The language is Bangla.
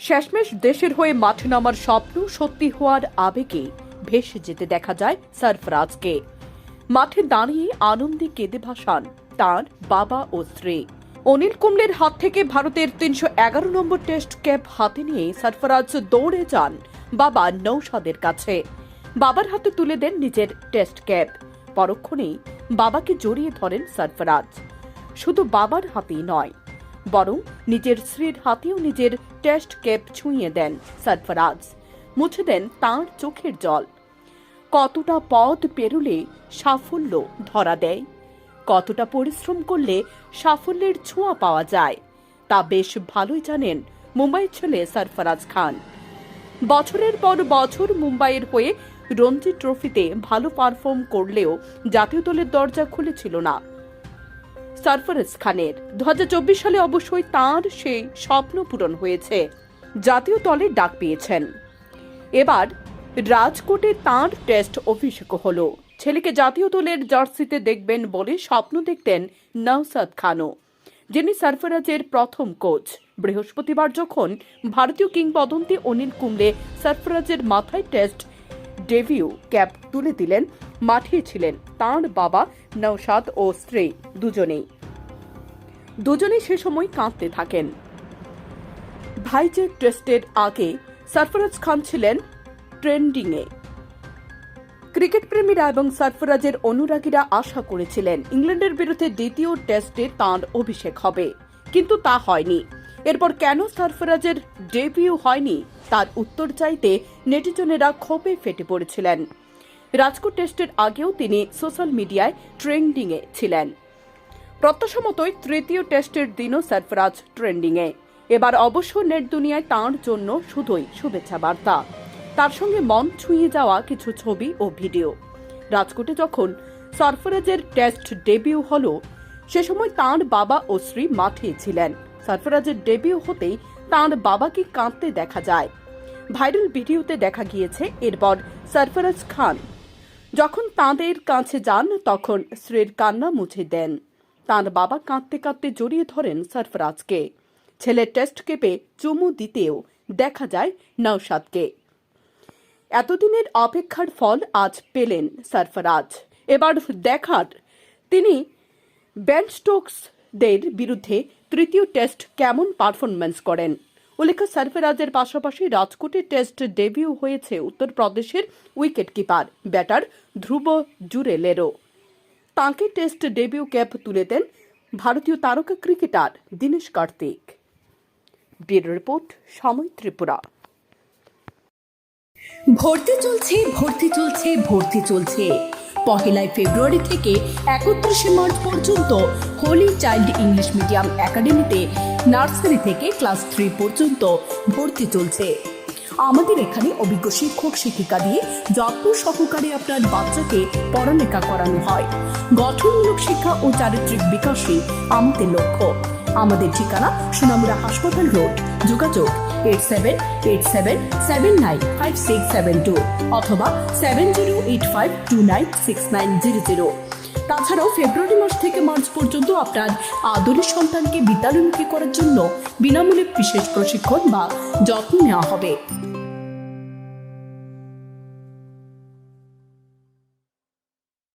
শেষমেশ দেশের হয়ে মাঠে নামার স্বপ্ন সত্যি হওয়ার আবেগে ভেসে যেতে দেখা যায় সরফরাজকে। মাঠে দাঁড়িয়ে আনন্দে কেঁদে ভাসান তার বাবা ও স্ত্রী। অনিল কুম্বলের হাত থেকে ভারতের তিনশো এগারো নম্বর টেস্ট ক্যাপ হাতে নিয়ে সরফরাজ দৌড়ে যান বাবা নৌসাদের কাছে। বাবার হাতে তুলে দেন নিজের টেস্ট ক্যাপ। পরক্ষণেই বাবাকে জড়িয়ে ধরেন সরফরাজ। শুধু বাবার হাতেই নয় বরং নিজের স্ত্রীর হাতেও নিজের টেস্ট ক্যাপ ছুঁয়ে দেন সরফরাজ। মুছে দেন তাঁর চোখের জল। কতটা পথ পেরুলে সাফল্য ধরা দেয়। কতটা পরিশ্রম করলে সাফল্যের ছোঁয়া পাওয়া যায়, তা বেশ ভালোই জানেন মুম্বাইয়ের ছেলে সরফরাজ খান। বছরের পর বছর মুম্বাইয়ের হয়ে রঞ্জি ট্রফিতে ভালো পারফর্ম করলেও জাতীয় দলের দরজা খুলেছিল না। সরফরাজ খানের। দু হাজার চব্বিশ সালে অবশ্যই তার সেই স্বপ্ন পূরণ হয়েছে। জাতীয় দলে ডাক পেয়েছেন। এবার রাজকোটে তাঁর টেস্ট অভিষেক হলো। ছেলেকে জাতীয় দলের জার্সিতে দেখবেন বলে স্বপ্ন দেখতেন নওসাদ খানও। যিনি সরফরাজের প্রথম কোচ। বৃহস্পতিবার যখন ভারতীয় কিংবদন্তি অনিল কুম্বলে সরফরাজের মাথায় টেস্ট ডেভিউ ক্যাপ তুলে দিলেন, মাঠে ছিলেন তাঁর বাবা নওশাদ ও স্ত্রী দুজনেই। দুজনেই সে সময় কাঁদতে থাকেন। ভাইজ্যাক টেস্টের আগে সরফরাজ খান ছিলেন ট্রেন্ডিংয়ে। ক্রিকেট প্রেমীরা এবং সরফরাজের অনুরাগীরা আশা করেছিলেন ইংল্যান্ডের বিরুদ্ধে দ্বিতীয় টেস্টে তাঁর অভিষেক হবে। কিন্তু তা হয়নি। এরপর কেন সরফরাজের ডেবিউ হয়নি, তার উত্তর চাইতে নেটিজনেরা ক্ষোভে ফেটে পড়েছিলেন। রাজকোট টেস্টের আগেও তিনি সোশ্যাল মিডিয়ায় ট্রেন্ডিংয়ে ছিলেন। প্রত্যাশা মতোই তৃতীয় টেস্টের দিনও সরফরাজ ট্রেন্ডিংয়ে। এবার অবশ্য নেট দুনিয়ায় তাঁর জন্য শুধুই শুভেচ্ছা বার্তা। তার সঙ্গে মন ছুঁয়ে যাওয়া কিছু ছবি ও ভিডিও। রাজকোটে যখন সরফরাজের টেস্ট ডেবিউ হলো, সে সময় তাঁর বাবা ও শ্রী মাঠে ছিলেন। সরফরাজের ডেবিউ হতেই তাঁর বাবাকে কাঁদতে দেখা যায়। ভাইরাল ভিডিওতে দেখা গিয়েছে এরপর সরফরাজ খান। যখন তাঁদের কাছে যান, তখন শ্রীর কান্না মুছে দেন। তাঁর বাবা কাঁদতে কাঁদতে জড়িয়ে ধরেন সরফরাজকে। ছেলে টেস্ট কেপে চুমু দিতেও দেখা যায় নওশাদকে। এতদিনের অপেক্ষার ফল আজ পেলেন সরফরাজ। এবার দেখার তিনি বেন স্টোকসদের বিরুদ্ধে তৃতীয় টেস্ট কেমন পারফরম্যান্স করেন? উল্লেখ্য, সরফরাজের পাশাপাশি রাজকোটে টেস্ট ডেবিউ হয়েছে উত্তরপ্রদেশের উইকেট কিপার ব্যাটার ধ্রুব জুরেলেরও। তাঁকে টেস্ট ডেবিউ ক্যাপ তুলে দেন ভারতীয় তারকা cricketer Dinesh Karthik. Bureau report, সময় ত্রিপুরা। ভর্তি চলছে ভর্তি চলছে ভর্তি চলছে। পহেলাই ফেব্রুয়ারি থেকে একত্রিশে মার্চ পর্যন্ত হোলি চাইল্ড ইংলিশ মিডিয়াম একাডেমিতে নার্সারি থেকে ক্লাস থ্রি পর্যন্ত ভর্তি চলছে। আমাদের এখানে অভিজ্ঞ শিক্ষক, শিক্ষিকা দিয়ে যত্ন সহকারে আপনার বাচ্চাকে পড়ালেখা করানো হয়, গঠনমূলক শিক্ষা ও চারিত্রিক বিকাশই আমাদের লক্ষ্য। আমাদের ঠিকানা সোনামুড়া হাসপাতাল রোড, যোগাযোগ eight seven eight seven seven nine five six seven two অথবা seven zero eight five two nine six nine zero zero তাছাড়াও ফেব্রুয়ারি মাস থেকে মার্চ পর্যন্ত আপনার আদরের সন্তানকে বিদ্যালয়মুখী করার জন্য বিনামূল্যে বিশেষ প্রশিক্ষণ বা যত্ন নেওয়া হবে।